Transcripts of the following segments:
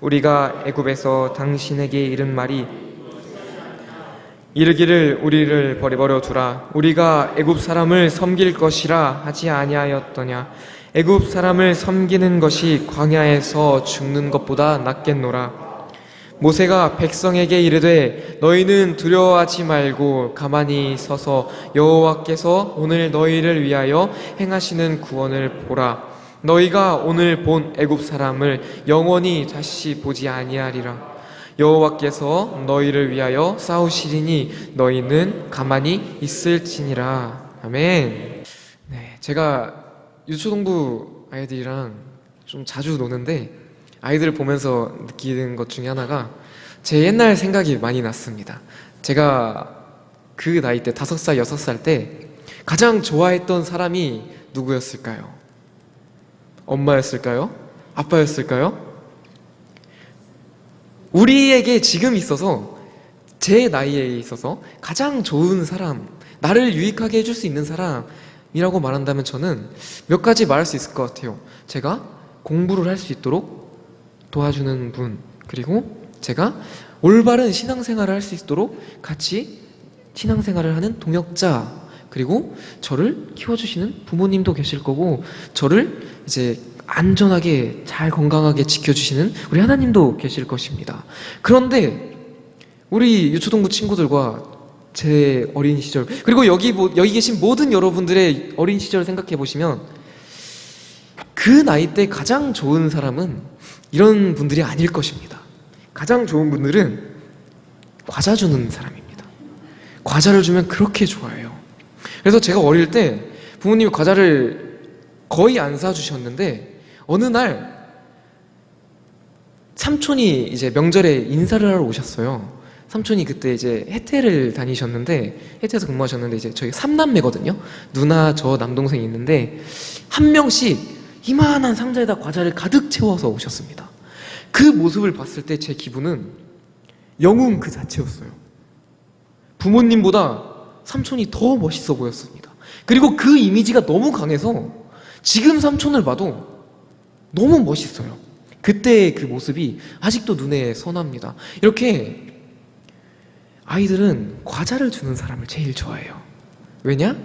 우리가 애굽에서 당신에게 이른 말이 이르기를 우리를 버려버려 두라. 우리가 애굽 사람을 섬길 것이라 하지 아니하였더냐. 애굽 사람을 섬기는 것이 광야에서 죽는 것보다 낫겠노라. 모세가 백성에게 이르되 너희는 두려워하지 말고 가만히 서서 여호와께서 오늘 너희를 위하여 행하시는 구원을 보라 너희가 오늘 본 애굽 사람을 영원히 다시 보지 아니하리라 여호와께서 너희를 위하여 싸우시리니 너희는 가만히 있을지니라 아멘 네 제가 유초동부 아이들이랑 좀 자주 노는데 아이들을 보면서 느끼는 것 중에 하나가 제 옛날 생각이 많이 났습니다. 제가 그 나이 때 다섯 살 여섯 살 때 가장 좋아했던 사람이 누구였을까요? 엄마였을까요? 아빠였을까요? 우리에게 지금 있어서 제 나이에 있어서 가장 좋은 사람, 나를 유익하게 해줄 수 있는 사람이라고 말한다면 저는 몇 가지 말할 수 있을 것 같아요. 제가 공부를 할 수 있도록 도와주는 분, 그리고 제가 올바른 신앙생활을 할 수 있도록 같이 신앙생활을 하는 동역자, 그리고 저를 키워주시는 부모님도 계실 거고, 저를 이제 안전하게 잘 건강하게 지켜주시는 우리 하나님도 계실 것입니다. 그런데 우리 유초동부 친구들과 제 어린 시절 그리고 여기 모- 여기 계신 모든 여러분들의 어린 시절을 생각해 보시면 그 나이 때 가장 좋은 사람은 이런 분들이 아닐 것입니다. 가장 좋은 분들은 과자 주는 사람입니다. 과자를 주면 그렇게 좋아해요. 그래서 제가 어릴 때 부모님이 과자를 거의 안 사주셨는데 어느 날 삼촌이 이제 명절에 인사를 하러 오셨어요. 삼촌이 그때 이제 해태를 다니셨는데 해태에서 근무하셨는데 이제 저희 삼남매거든요. 누나 저 남동생이 있는데 한 명씩 이만한 상자에다 과자를 가득 채워서 오셨습니다. 그 모습을 봤을 때 제 기분은 영웅 그 자체였어요. 부모님보다 삼촌이 더 멋있어 보였습니다. 그리고 그 이미지가 너무 강해서 지금 삼촌을 봐도 너무 멋있어요. 그때의 그 모습이 아직도 눈에 선합니다. 이렇게 아이들은 과자를 주는 사람을 제일 좋아해요. 왜냐?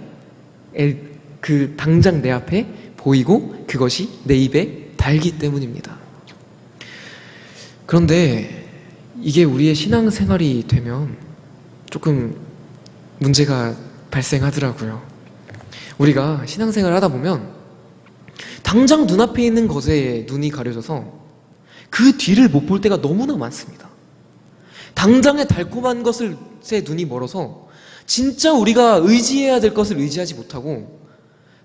애- 그 당장 내 앞에 보이고 그것이 내 입에 달기 때문입니다. 그런데 이게 우리의 신앙생활이 되면 조금 문제가 발생하더라고요. 우리가 신앙생활을 하다 보면 당장 눈앞에 있는 것에 눈이 가려져서 그 뒤를 못 볼 때가 너무나 많습니다. 당장의 달콤한 새 눈이 멀어서 진짜 우리가 의지해야 될 것을 의지하지 못하고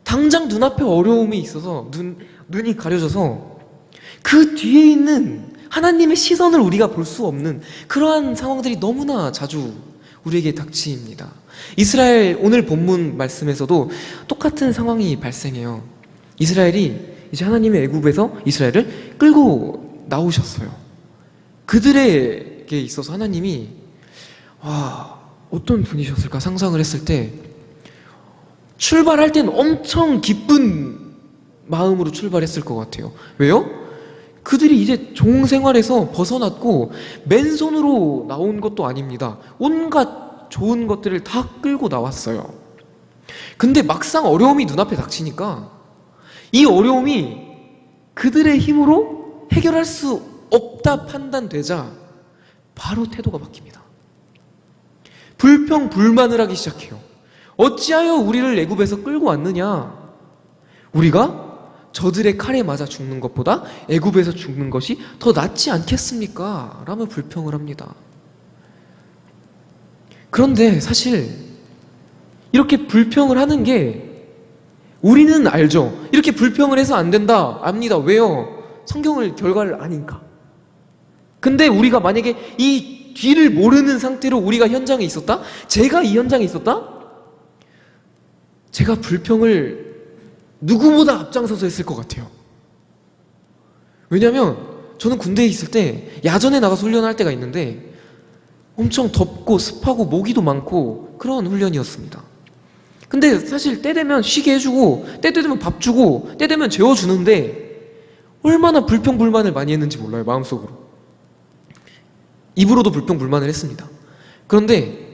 당장 눈앞에 어려움이 있어서 눈, 눈이 가려져서 그 뒤에 있는 하나님의 시선을 우리가 볼 수 없는 그러한 상황들이 너무나 자주 우리에게 닥치입니다. 이스라엘 오늘 본문 말씀에서도 똑같은 상황이 발생해요. 이스라엘이 이제 하나님의 애굽에서 이스라엘을 끌고 나오셨어요. 그들에게 있어서 하나님이 와 어떤 분이셨을까 상상을 했을 때 출발할 땐 엄청 기쁜 마음으로 출발했을 것 같아요. 왜요? 그들이 이제 종 생활에서 벗어났고 맨손으로 나온 것도 아닙니다. 온갖 좋은 것들을 다 끌고 나왔어요. 근데 막상 어려움이 눈앞에 닥치니까 이 어려움이 그들의 힘으로 해결할 수 없다 판단되자 바로 태도가 바뀝니다. 불평 불만을 하기 시작해요. 어찌하여 우리를 애굽에서 끌고 왔느냐? 우리가 저들의 칼에 맞아 죽는 것보다 애굽에서 죽는 것이 더 낫지 않겠습니까? 라며 불평을 합니다. 그런데 사실 이렇게 불평을 하는 게 우리는 알죠. 이렇게 불평을 해서 안 된다. 압니다. 왜요? 성경을 결과를 아니까. 근데 우리가 만약에 이 뒤를 모르는 상태로 우리가 현장에 있었다? 제가 이 현장에 있었다? 제가 불평을 누구보다 앞장서서 했을 것 같아요. 왜냐면 저는 군대에 있을 때 야전에 나가서 훈련할 때가 있는데 엄청 덥고 습하고 모기도 많고 그런 훈련이었습니다. 근데 사실 때 되면 쉬게 해주고 때 되면 밥 주고 때 되면 재워주는데 얼마나 불평불만을 많이 했는지 몰라요 마음속으로 입으로도 불평불만을 했습니다. 그런데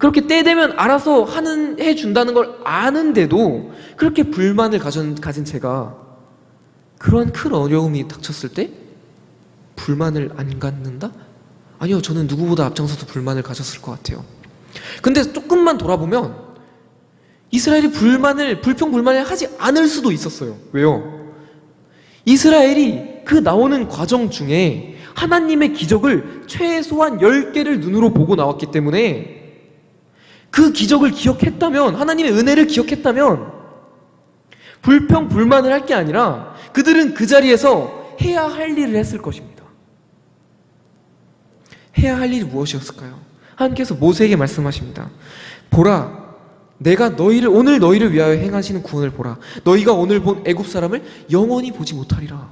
그렇게 때 되면 알아서 하는 해 준다는 걸 아는데도 그렇게 불만을 가진, 가진 제가 그런 큰 어려움이 닥쳤을 때 불만을 안 갖는다? 아니요, 저는 누구보다 앞장서서 불만을 가졌을 것 같아요. 근데 조금만 돌아보면 이스라엘이 불만을 불평 불만을 하지 않을 수도 있었어요. 왜요? 이스라엘이 그 나오는 과정 중에 하나님의 기적을 최소한 10개를 눈으로 보고 나왔기 때문에 그 기적을 기억했다면 하나님의 은혜를 기억했다면 불평 불만을 할 게 아니라 그들은 그 자리에서 해야 할 일을 했을 것입니다. 해야 할 일이 무엇이었을까요? 하나님께서 모세에게 말씀하십니다. 보라, 내가 너희를 오늘 너희를 위하여 행하시는 구원을 보라. 너희가 오늘 본 애굽 사람을 영원히 보지 못하리라.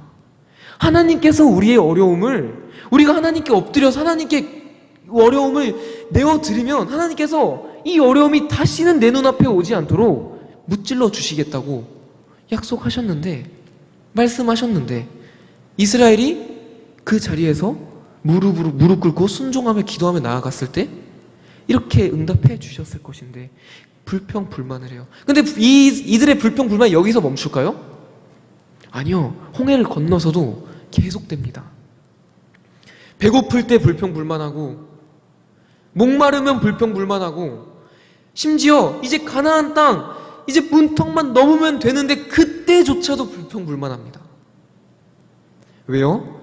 하나님께서 우리의 어려움을 우리가 하나님께 엎드려서 하나님께 어려움을 내어 드리면 하나님께서 이 어려움이 다시는 내 눈앞에 오지 않도록 무찔러 주시겠다고 약속하셨는데 말씀하셨는데 이스라엘이 그 자리에서 무릎으로 무릎 꿇고 순종하며 기도하며 나아갔을 때 이렇게 응답해 주셨을 것인데 불평 불만을 해요. 근데 이 이들의 불평 불만이 여기서 멈출까요? 아니요. 홍해를 건너서도 계속됩니다. 배고플 때 불평 불만하고 목마르면 불평 불만하고 심지어 이제 가나안 땅 이제 문턱만 넘으면 되는데 그때조차도 불평 불만합니다. 왜요?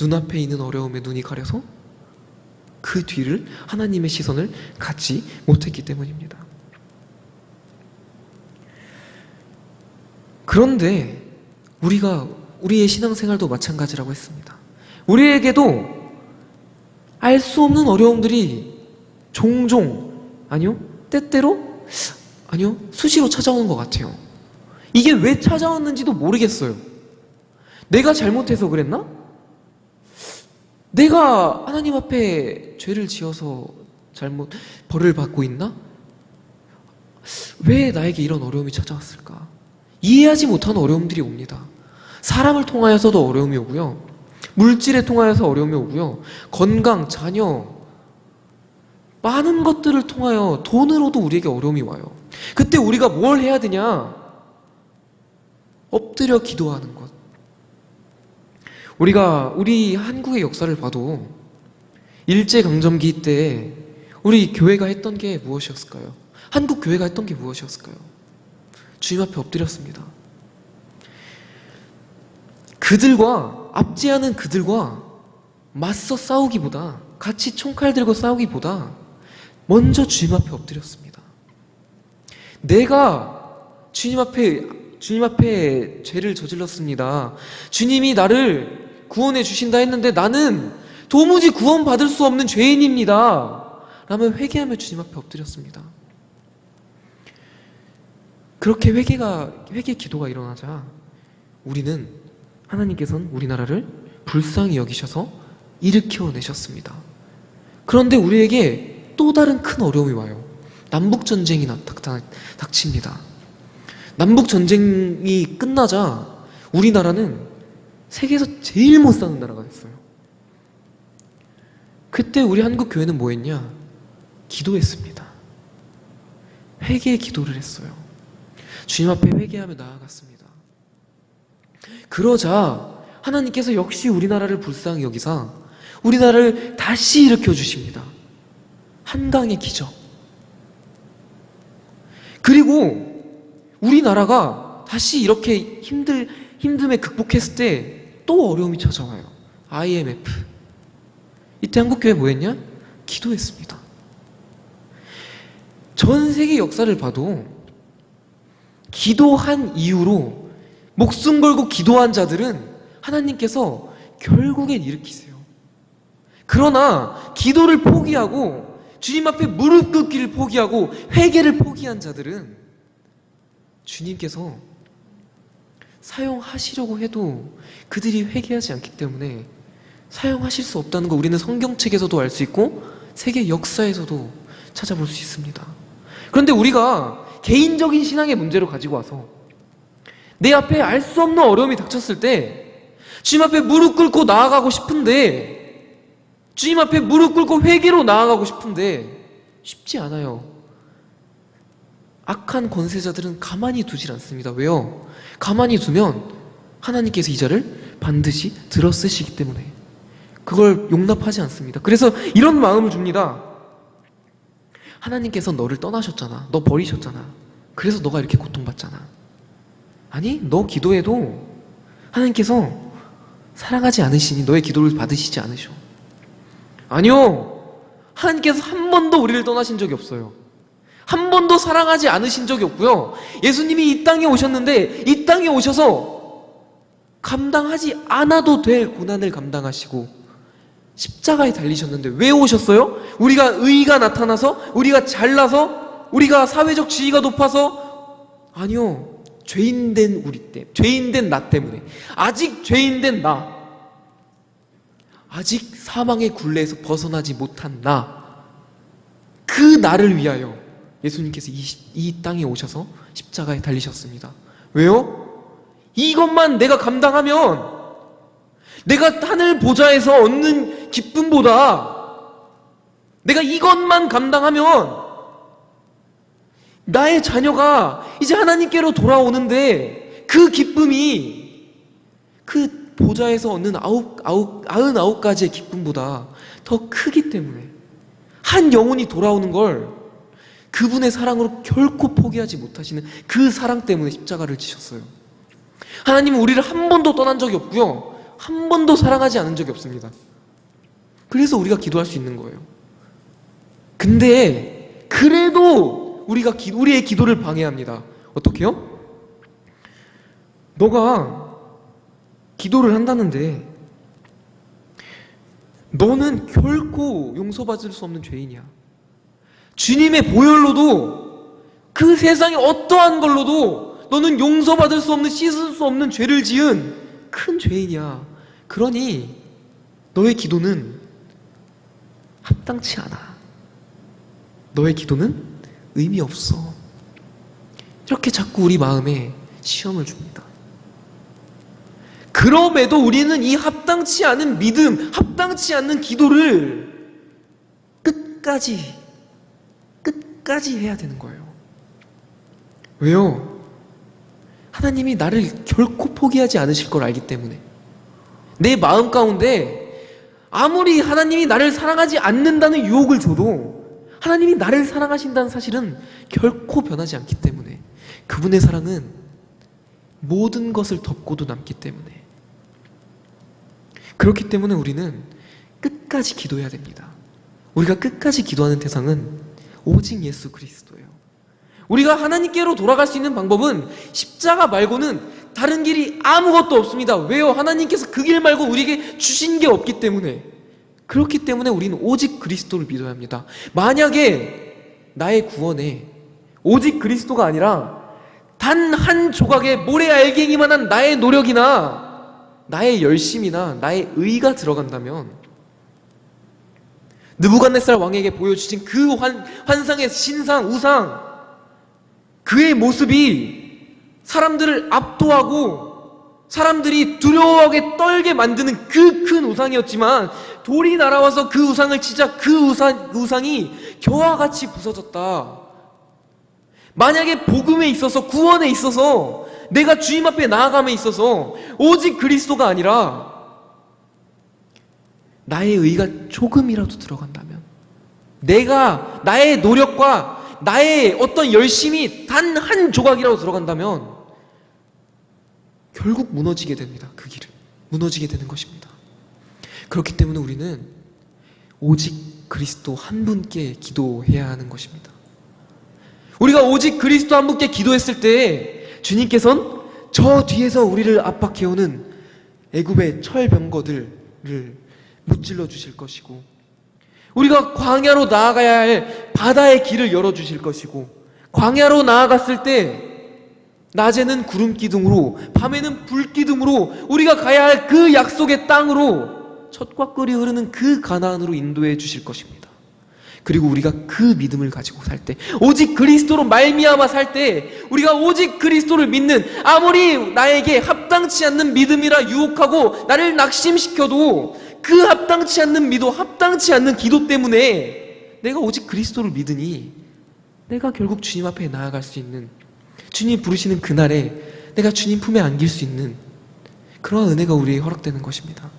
눈앞에 있는 어려움에 눈이 가려서 그 뒤를 하나님의 시선을 갖지 못했기 때문입니다. 그런데 우리가 우리의 신앙생활도 마찬가지라고 했습니다. 우리에게도 알 수 없는 어려움들이 종종 아니요 때때로 아니요 수시로 찾아오는 것 같아요. 이게 왜 찾아왔는지도 모르겠어요. 내가 잘못해서 그랬나? 내가 하나님 앞에 죄를 지어서 잘못 벌을 받고 있나? 왜 나에게 이런 어려움이 찾아왔을까? 이해하지 못하는 어려움들이 옵니다. 사람을 통하여서도 어려움이 오고요. 물질에 통하여서 어려움이 오고요. 건강, 자녀, 많은 것들을 통하여 돈으로도 우리에게 어려움이 와요. 그때 우리가 뭘 해야 되냐? 엎드려 기도하는 것. 우리가 우리 한국의 역사를 봐도 일제강점기 때 우리 교회가 했던 게 무엇이었을까요? 한국 교회가 했던 게 무엇이었을까요? 주님 앞에 엎드렸습니다. 그들과 압제하는 그들과 맞서 싸우기보다 같이 총칼 들고 싸우기보다 먼저 주님 앞에 엎드렸습니다. 내가 주님 앞에 주님 앞에 죄를 저질렀습니다. 주님이 나를 구원해 주신다 했는데 나는 도무지 구원받을 수 없는 죄인입니다. 라면 회개하며 주님 앞에 엎드렸습니다. 그렇게 회개가 회개 기도가 일어나자 우리는 하나님께서는 우리나라를 불쌍히 여기셔서 일으켜 내셨습니다. 그런데 우리에게 또 다른 큰 어려움이 와요. 남북 전쟁이 닥칩니다. 남북 전쟁이 끝나자 우리나라는 세계에서 제일 못 사는 나라가 됐어요. 그때 우리 한국 교회는 뭐 했냐? 기도했습니다. 회개 기도를 했어요. 주님 앞에 회개하며 나아갔습니다. 그러자 하나님께서 역시 우리나라를 불쌍히 여기사 우리나라를 다시 일으켜 주십니다. 한강의 기적. 그리고 우리나라가 다시 이렇게 힘들, 힘듦에 극복했을 때 또 어려움이 찾아와요. IMF. 이때 한국교회 뭐 했냐? 기도했습니다. 전 세계 역사를 봐도 기도한 이후로 목숨 걸고 기도한 자들은 하나님께서 결국엔 일으키세요. 그러나 기도를 포기하고 주님 앞에 무릎 꿇기를 포기하고 회개를 포기한 자들은 주님께서 사용하시려고 해도 그들이 회개하지 않기 때문에 사용하실 수 없다는 거 우리는 성경책에서도 알 수 있고 세계 역사에서도 찾아볼 수 있습니다. 그런데 우리가 개인적인 신앙의 문제로 가지고 와서 내 앞에 알 수 없는 어려움이 닥쳤을 때 주님 앞에 무릎 꿇고 나아가고 싶은데 주님 앞에 무릎 꿇고 회개로 나아가고 싶은데 쉽지 않아요. 악한 권세자들은 가만히 두질 않습니다. 왜요? 가만히 두면 하나님께서 이 자를 반드시 들어 쓰시기 때문에 그걸 용납하지 않습니다. 그래서 이런 마음을 줍니다. 하나님께서 너를 떠나셨잖아. 너 버리셨잖아. 그래서 너가 이렇게 고통받잖아. 아니, 너 기도해도 하나님께서 사랑하지 않으시니 너의 기도를 받으시지 않으셔. 아니요. 하나님께서 한 번도 우리를 떠나신 적이 없어요. 한 번도 사랑하지 않으신 적이 없고요. 예수님이 이 땅에 오셨는데 이 땅에 오셔서 감당하지 않아도 될 고난을 감당하시고 십자가에 달리셨는데 왜 오셨어요? 우리가 의가 나타나서 우리가 잘나서 우리가 사회적 지위가 높아서 아니요. 죄인된 우리 때, 죄인된 나 때문에 아직 죄인된 나 아직 사망의 굴레에서 벗어나지 못한 나, 그 나를 위하여 예수님께서 이, 이 땅에 오셔서 십자가에 달리셨습니다. 왜요? 이것만 내가 감당하면 내가 하늘 보좌에서 얻는 기쁨보다 내가 이것만 감당하면 나의 자녀가 이제 하나님께로 돌아오는데 그 기쁨이 그 보좌에서 얻는 아홉, 아홉, 아흔 아홉 가지의 기쁨보다 더 크기 때문에 한 영혼이 돌아오는 걸 그분의 사랑으로 결코 포기하지 못하시는 그 사랑 때문에 십자가를 지셨어요. 하나님은 우리를 한 번도 떠난 적이 없고요. 한 번도 사랑하지 않은 적이 없습니다. 그래서 우리가 기도할 수 있는 거예요. 근데 그래도 우리가 기- 우리의 기도를 방해합니다. 어떻게요? 너가 기도를 한다는데 너는 결코 용서받을 수 없는 죄인이야. 주님의 보혈로도 그 세상의 어떠한 걸로도 너는 용서받을 수 없는 씻을 수 없는 죄를 지은 큰 죄인이야. 그러니 너의 기도는 합당치 않아. 너의 기도는 의미 없어. 이렇게 자꾸 우리 마음에 시험을 줍니다. 그럼에도 우리는 이 합당치 않은 믿음, 합당치 않는 기도를 끝까지, 끝까지 해야 되는 거예요. 왜요? 하나님이 나를 결코 포기하지 않으실 걸 알기 때문에. 내 마음 가운데 아무리 하나님이 나를 사랑하지 않는다는 유혹을 줘도 하나님이 나를 사랑하신다는 사실은 결코 변하지 않기 때문에 그분의 사랑은 모든 것을 덮고도 남기 때문에 그렇기 때문에 우리는 끝까지 기도해야 됩니다. 우리가 끝까지 기도하는 대상은 오직 예수 그리스도예요. 우리가 하나님께로 돌아갈 수 있는 방법은 십자가 말고는 다른 길이 아무것도 없습니다. 왜요? 하나님께서 그 길 말고 우리에게 주신 게 없기 때문에. 그렇기 때문에 우리는 오직 그리스도를 믿어야 합니다. 만약에 나의 구원에 오직 그리스도가 아니라 단 한 조각의 모래 알갱이만한 나의 노력이나 나의 열심이나 나의 의가 들어간다면 느부갓네살 왕에게 보여주신 그 환, 환상의 신상, 우상 그의 모습이 사람들을 압도하고 사람들이 두려워하게 떨게 만드는 그 큰 우상이었지만 돌이 날아와서 그 우상을 치자 그 우상, 우상이 겨와 같이 부서졌다. 만약에 복음에 있어서 구원에 있어서 내가 주님 앞에 나아감에 있어서 오직 그리스도가 아니라 나의 의가 조금이라도 들어간다면 내가 나의 노력과 나의 어떤 열심이 단 한 조각이라도 들어간다면 결국 무너지게 됩니다. 그 길은 무너지게 되는 것입니다. 그렇기 때문에 우리는 오직 그리스도 한 분께 기도해야 하는 것입니다. 우리가 오직 그리스도 한 분께 기도했을 때 주님께서는 저 뒤에서 우리를 압박해오는 애굽의 철병거들을 무찔러 주실 것이고 우리가 광야로 나아가야 할 바다의 길을 열어 주실 것이고 광야로 나아갔을 때 낮에는 구름 기둥으로 밤에는 불 기둥으로 우리가 가야 할 그 약속의 땅으로 젖과 꿀이 흐르는 그 가나안으로 인도해 주실 것입니다. 그리고 우리가 그 믿음을 가지고 살 때, 오직 그리스도로 말미암아 살 때, 우리가 오직 그리스도를 믿는 아무리 나에게 합당치 않는 믿음이라 유혹하고 나를 낙심시켜도 그 합당치 않는 믿음, 합당치 않는 기도 때문에 내가 오직 그리스도를 믿으니 내가 결국 주님 앞에 나아갈 수 있는 주님 부르시는 그날에 내가 주님 품에 안길 수 있는 그러한 은혜가 우리에게 허락되는 것입니다.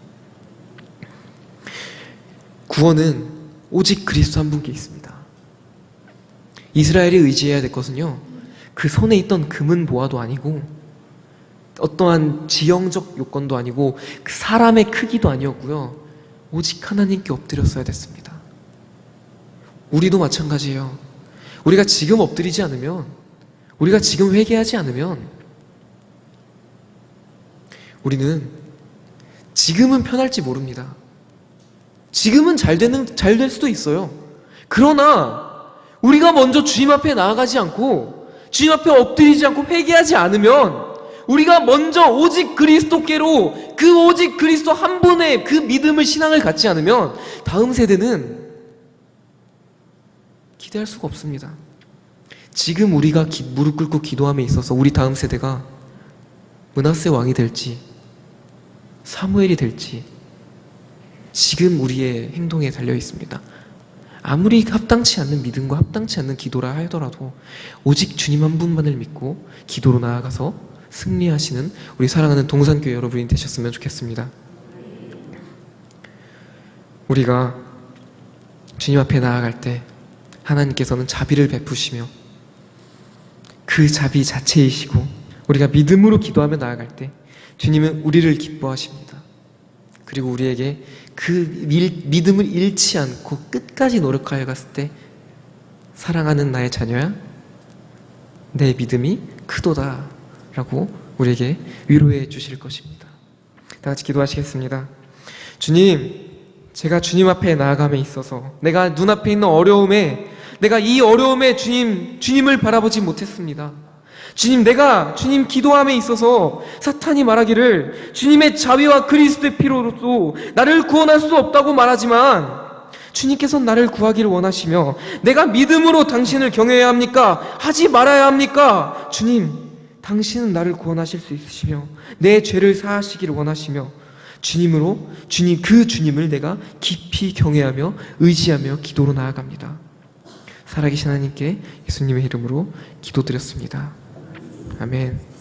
구원은 오직 그리스도 한 분께 있습니다. 이스라엘이 의지해야 될 것은요, 그 손에 있던 금은 보아도 아니고, 어떠한 지형적 요건도 아니고, 그 사람의 크기도 아니었고요, 오직 하나님께 엎드렸어야 됐습니다. 우리도 마찬가지예요. 우리가 지금 엎드리지 않으면, 우리가 지금 회개하지 않으면, 우리는 지금은 편할지 모릅니다. 지금은 잘 되는 잘 될 수도 있어요. 그러나 우리가 먼저 주님 앞에 나아가지 않고 주님 앞에 엎드리지 않고 회개하지 않으면 우리가 먼저 오직 그리스도께로 그 오직 그리스도 한 분의 그 믿음을 신앙을 갖지 않으면 다음 세대는 기대할 수가 없습니다. 지금 우리가 기- 무릎 꿇고 기도함에 있어서 우리 다음 세대가 문하세 왕이 될지 사무엘이 될지 지금 우리의 행동에 달려 있습니다. 아무리 합당치 않는 믿음과 합당치 않는 기도라 하더라도 오직 주님 한 분만을 믿고 기도로 나아가서 승리하시는 우리 사랑하는 동산교회 여러분이 되셨으면 좋겠습니다. 우리가 주님 앞에 나아갈 때 하나님께서는 자비를 베푸시며 그 자비 자체이시고 우리가 믿음으로 기도하며 나아갈 때 주님은 우리를 기뻐하십니다. 그리고 우리에게 그 밀- 믿음을 잃지 않고 끝까지 노력하여 갔을 때 사랑하는 나의 자녀야 내 믿음이 크도다 라고 우리에게 위로해 주실 것입니다. 다 같이 기도하시겠습니다. 주님, 제가 주님 앞에 나아감에 있어서 내가 눈앞에 있는 어려움에 내가 이 어려움에 주님, 주님을 바라보지 못했습니다. 주님, 내가 주님 기도함에 있어서 사탄이 말하기를 주님의 자비와 그리스도의 피로로도 나를 구원할 수 없다고 말하지만 주님께서 나를 구하기를 원하시며 내가 믿음으로 당신을 경외해야 합니까? 하지 말아야 합니까? 주님, 당신은 나를 구원하실 수 있으시며 내 죄를 사하시기를 원하시며 주님으로 주님 그 주님을 내가 깊이 경외하며 의지하며 기도로 나아갑니다. 살아계신 하나님께 예수님의 이름으로 기도드렸습니다. 아멘.